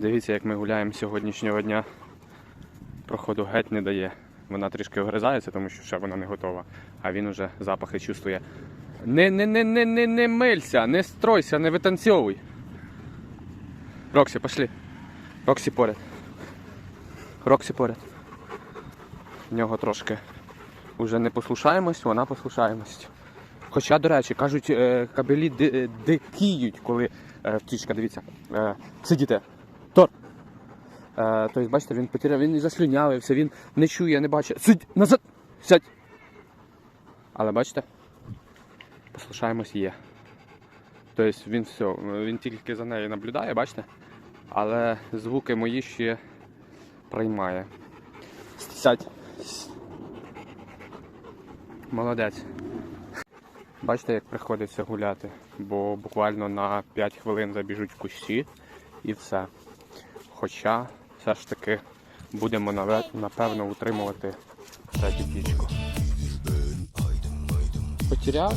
Дивіться, як ми гуляємо сьогоднішнього дня. Проходу геть не дає. Вона трішки огризається, тому що ще вона не готова. А він уже запахи чувствує. Не, не, не, не, не, не милься, не стройся, не витанцьовуй. Роксі, пошли. Роксі поряд. Роксі поряд. В нього трошки вже не послушаємость, вона послушаємость. Хоча, до речі, кажуть, е, кабелі е, дикіють, коли е, втічка, дивіться. Сидіте. Тор. Е, тобто, бачите, він потеряв, він заслюнявився, він не чує, не бачить. Сидь! Назад! Сядь! Але бачите? Послушаємось є. Тобто він все, він тільки за нею наблюдає, бачите? Але звуки мої ще приймає. Сядь. Молодець. Бачите, як приходиться гуляти, бо буквально на 5 хвилин забіжуть в кущі і все. Хоча все ж таки будемо напевно утримувати третю пічку. Потеряв?